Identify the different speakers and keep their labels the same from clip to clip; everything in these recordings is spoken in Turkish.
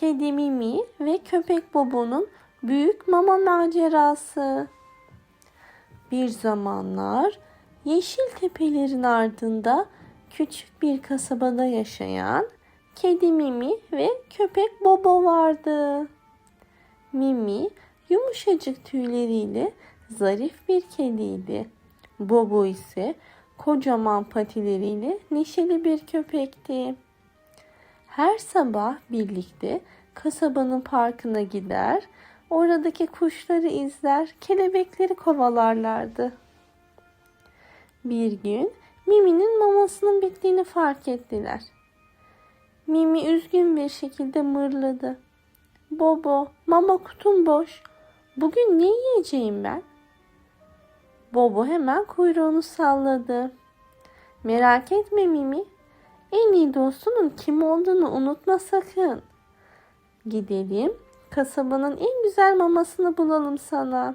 Speaker 1: Kedi Mimi ve Köpek Bobo'nun büyük mama macerası. Bir zamanlar yeşil tepelerin ardında küçük bir kasabada yaşayan Kedi Mimi ve Köpek Bobo vardı. Mimi yumuşacık tüyleriyle zarif bir kediydi. Bobo ise kocaman patileriyle neşeli bir köpekti. Her sabah birlikte kasabanın parkına gider, oradaki kuşları izler, kelebekleri kovalarlardı. Bir gün Mimi'nin mamasının bittiğini fark ettiler. Mimi üzgün bir şekilde mırladı. Bobo, mama kutum boş. Bugün ne yiyeceğim ben? Bobo hemen kuyruğunu salladı. Merak etme Mimi. En iyi dostunun kim olduğunu unutma sakın. Gidelim, kasabanın en güzel mamasını bulalım sana.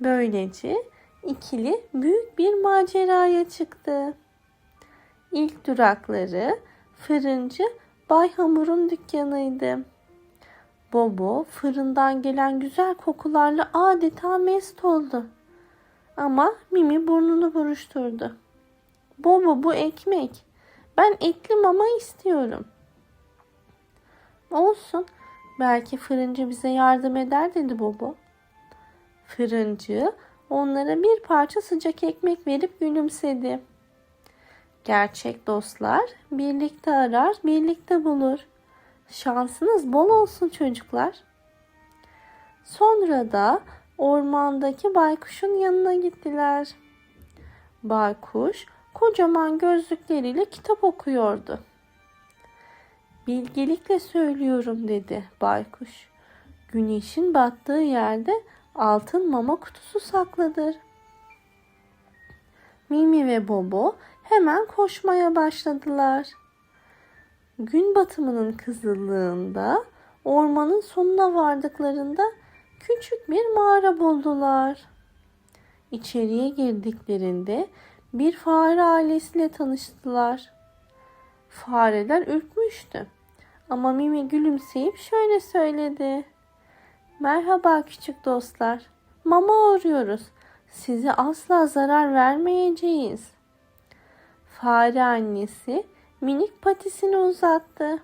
Speaker 1: Böylece ikili büyük bir maceraya çıktı. İlk durakları fırıncı Bay Hamur'un dükkanıydı. Bobo fırından gelen güzel kokularla adeta mest oldu. Ama Mimi burnunu buruşturdu. Bobo bu ekmek. Ben etli mama istiyorum. Olsun. Belki fırıncı bize yardım eder dedi Bobo. Fırıncı onlara bir parça sıcak ekmek verip gülümsedi. Gerçek dostlar birlikte arar, birlikte bulur. Şansınız bol olsun çocuklar. Sonra da ormandaki baykuşun yanına gittiler. Baykuş kocaman gözlükleriyle kitap okuyordu. Bilgelikle söylüyorum dedi baykuş. Güneşin battığı yerde altın mama kutusu saklıdır. Mimi ve Bobo hemen koşmaya başladılar. Gün batımının kızıllığında ormanın sonuna vardıklarında küçük bir mağara buldular. İçeriye girdiklerinde bir fare ailesiyle tanıştılar. Fareler ürkmüştü. Ama Mimi gülümseyip şöyle söyledi. Merhaba küçük dostlar. Mama arıyoruz. Size asla zarar vermeyeceğiz. Fare annesi minik patisini uzattı.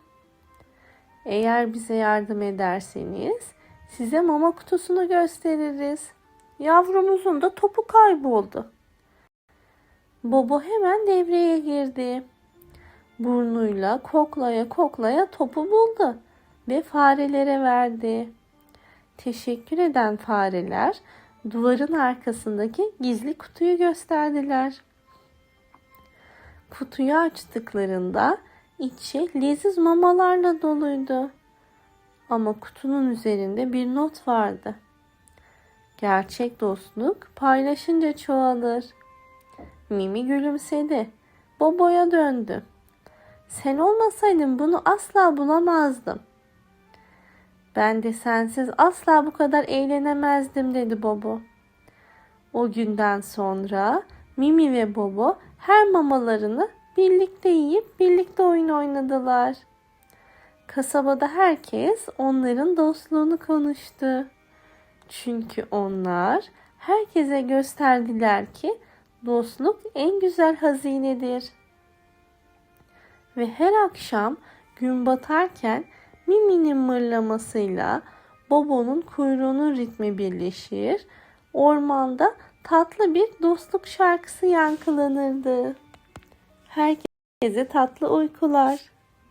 Speaker 1: Eğer bize yardım ederseniz size mama kutusunu gösteririz. Yavrumuzun da topu kayboldu. Bobo hemen devreye girdi. Burnuyla koklaya koklaya topu buldu ve farelere verdi. Teşekkür eden fareler duvarın arkasındaki gizli kutuyu gösterdiler. Kutuyu açtıklarında içi leziz mamalarla doluydu. Ama kutunun üzerinde bir not vardı. Gerçek dostluk paylaşınca çoğalır. Mimi gülümsedi. Bobo'ya döndü. Sen olmasaydın bunu asla bulamazdım. Ben de sensiz asla bu kadar eğlenemezdim dedi Bobo. O günden sonra Mimi ve Bobo her mamalarını birlikte yiyip birlikte oyun oynadılar. Kasabada herkes onların dostluğunu konuştu. Çünkü onlar herkese gösterdiler ki dostluk en güzel hazinedir. Ve her akşam gün batarken Mimi'nin mırlamasıyla Bobo'nun kuyruğunun ritmi birleşir. Ormanda tatlı bir dostluk şarkısı yankılanırdı. Herkese tatlı uykular.